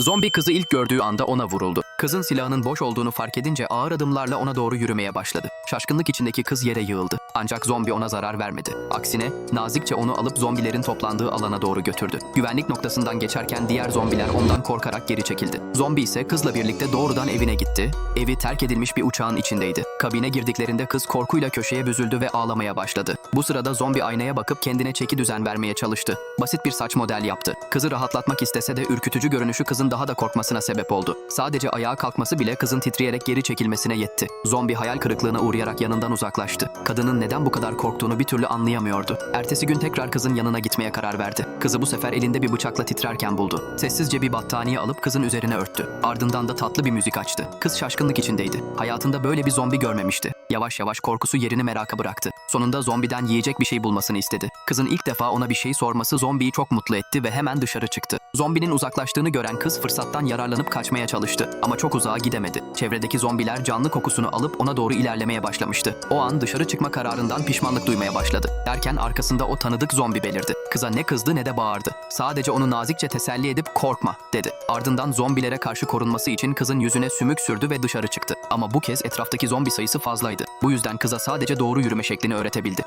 Zombi kızı ilk gördüğü anda ona vuruldu. Kızın silahının boş olduğunu fark edince ağır adımlarla ona doğru yürümeye başladı. Şaşkınlık içindeki kız yere yığıldı. Ancak zombi ona zarar vermedi. Aksine nazikçe onu alıp zombilerin toplandığı alana doğru götürdü. Güvenlik noktasından geçerken diğer zombiler ondan korkarak geri çekildi. Zombi ise kızla birlikte doğrudan evine gitti. Evi terk edilmiş bir uçağın içindeydi. Kabine girdiklerinde kız korkuyla köşeye büzüldü ve ağlamaya başladı. Bu sırada zombi aynaya bakıp kendine çeki düzen vermeye çalıştı. Basit bir saç model yaptı. Kızı rahatlatmak istese de ürkütücü görünüşü kızın daha da korkmasına sebep oldu. Sadece ayağa kalkması bile kızın titreyerek geri çekilmesine yetti. Zombi hayal kırıklığına uğrayarak yanından uzaklaştı. Kadının neden bu kadar korktuğunu bir türlü anlayamıyordu. Ertesi gün tekrar kızın yanına gitmeye karar verdi. Kızı bu sefer elinde bir bıçakla titrerken buldu. Sessizce bir battaniye alıp kızın üzerine örttü. Ardından da tatlı bir müzik açtı. Kız şaşkınlık içindeydi. Hayatında böyle bir zombi görmemişti. Yavaş yavaş korkusu yerini meraka bıraktı. Sonunda zombiden yiyecek bir şey bulmasını istedi. Kızın ilk defa ona bir şey sorması zombiyi çok mutlu etti ve hemen dışarı çıktı. Zombinin uzaklaştığını gören kız fırsattan yararlanıp kaçmaya çalıştı ama çok uzağa gidemedi. Çevredeki zombiler canlı kokusunu alıp ona doğru ilerlemeye başlamıştı. O an dışarı çıkma kararından pişmanlık duymaya başladı. Derken arkasında o tanıdık zombi belirdi. Kıza ne kızdı ne de bağırdı. Sadece onu nazikçe teselli edip korkma dedi. Ardından zombilere karşı korunması için kızın yüzüne sümük sürdü ve dışarı çıktı. Ama bu kez etraftaki zombi sayısı fazlaydı. Bu yüzden kıza sadece doğru yürüme şeklini öğretebildi.